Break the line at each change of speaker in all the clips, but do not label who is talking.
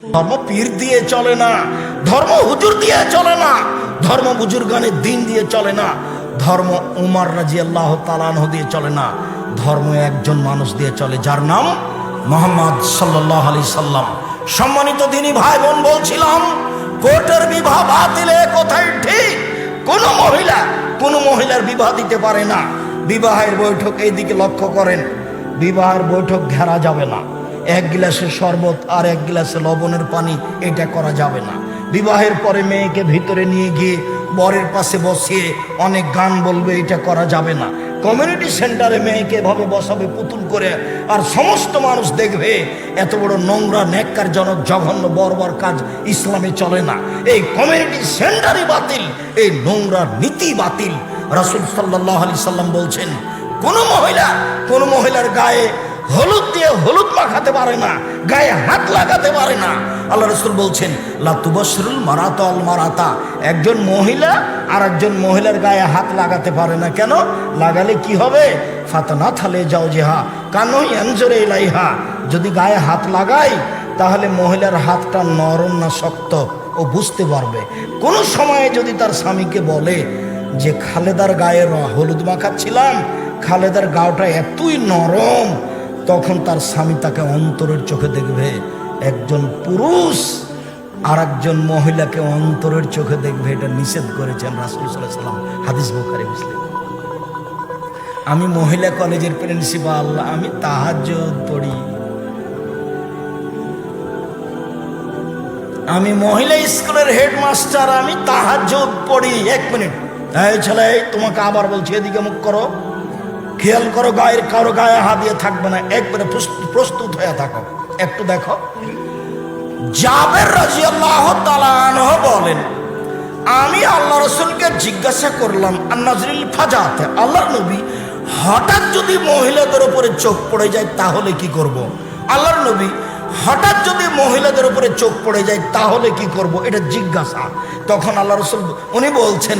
ধর্ম পীর দিয়ে চলে না, ধর্ম হুজুর দিয়ে চলে না, ধর্ম বুজুর্গানের দিন দিয়ে চলে না, ধর্ম উমার রাজি আল্লাহ তালানহ দিয়ে চলে না, ধর্ম একজন মানুষ দিয়ে চলে, যার নাম মোহাম্মদ সাল্লাহ আলি সাল্লাম। সম্মানিত দিনী ভাই বোন বলছিলাম, কোর্টের বিবাহ বাতিলে কোথায় ঠিক? কোন মহিলা, কোন মহিলার বিবাহ দিতে পারে না। বিবাহের বৈঠক এইদিকে লক্ষ্য করেন, বিবাহের বৈঠক ঘেরা যাবে না। এক গিলাসে শরবত আর এক গিলাসে লবণের পানি, এটা করা যাবে না। বিবাহের পরে মেয়েকে ভিতরে নিয়ে গিয়ে বরের পাশে বসিয়ে অনেক গান বলবে, এটা করা যাবে না। কমিউনিটি সেন্টারে মেয়েকে এভাবে বসাবে, পুতুল করে, আর সমস্ত মানুষ দেখবে, এত বড় নোংরা, ন্যাক্কারজনক, জঘন্য, বর্বর কাজ ইসলামে চলে না। এই কমিউনিটি সেন্টারই বাতিল, এই নোংরা নীতি বাতিল। রাসুল সাল্লাহ আলি সাল্লাম বলছেন, কোন মহিলা, কোন মহিলার গায়ে হলুদ দিয়ে হলুদ মাখাতে পারে না, গায়ে হাত লাগাতে পারে না। আল্লাহ রসুল বলছেন লাতুবসরুল মারাতা অল মারাতা। একজন মহিলা আর একজন মহিলার গায়ে হাত লাগাতে পারে না কেন? লাগালে কি হবে? ফাতানা থালে যাও যেহা কানই এনজরে ইলাইহা। যদি গায়ে হাত লাগাই, তাহলে মহিলার হাতটা নরম না শক্ত, ও বুঝতে পারবে। কোন সময়ে যদি তার স্বামীকে বলে যে, খালেদার গায়ে হলুদ মাখাচ্ছিলাম, খালেদার গাওটা এতই নরম তখন তার স্বামী তাকে অন্তরের চোখে দেখবে। একজন পুরুষ আর একজন মহিলাকে অন্তরের চোখে দেখবে। এটা নিষেধ করেছেন রাসুল সাল্লাহ সাল্লাম হাদিস বোখারি, মুসলিম। আমি মহিলা কলেজের প্রিন্সিপাল, আমি তাহাজ পড়ি। আমি মহিলা স্কুলের হেডমাস্টার, আমি তাহাজ পড়ি। এক মিনিট। ছেলে তোমাকে আবার বলছি, এদিকে মুখ করো। খেয়াল করো, গায়ের কারও গায়ে হাত দিয়ে থাকবে না। একবারে প্রস্তুত- হয়ে থাকো। একটু দেখো। জাবের রাজি আল্লাহ বলেন, আমি আল্লাহ রসুলকে জিজ্ঞাসা করলাম আর নাজরিল ফাজাতে আল্লাহ নবী হঠাৎ যদি মহিলাদের উপরে চোখ পড়ে যায় তাহলে কি করব। আল্লাহর নবী হঠাৎ যদি মহিলাদের উপরে চোখ পড়ে যায় তাহলে কি করব? এটা জিজ্ঞাসা। তখন আল্লাহ রসুল, উনি বলছেন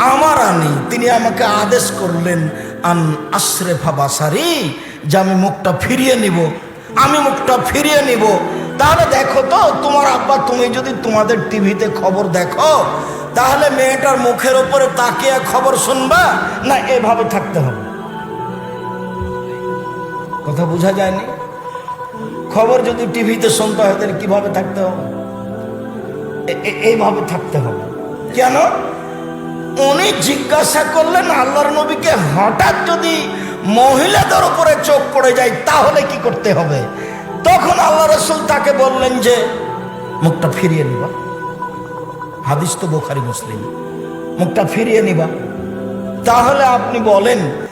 আমার আনি তিনি আমাকে আদেশ করলেন আন আশরেফা বাসারি যে আমি মুখটা ফিরিয়ে নিব, আমি মুখটা ফিরিয়ে নিব। তাহলে দেখো তো, তোমার আব্বা, তুমি যদি তোমাদের টিভিতে খবর দেখো, তাহলে মেয়েটার মুখের উপরে তাকিয়ে খবর শুনবা, না এভাবে থাকতে হবে? কথা বোঝা যায়নি? খবর যদি টিভিতে শুনতে হয়, তাহলে কীভাবে থাকতে হবে? এইভাবে থাকতে হবে। কেন? উনি জিজ্ঞাসা করলেন, আল্লাহর নবীকে হঠাৎ যদি মহিলাদের উপরে চোখ পড়ে যায়, তাহলে কি করতে হবে? তখন আল্লাহ রসুল তাকে বললেন যে, মুখটা ফিরিয়ে নিবা। হাদিস তো বোখারি, মুসলিম। মুখটা ফিরিয়ে নিবা। তাহলে আপনি বলেন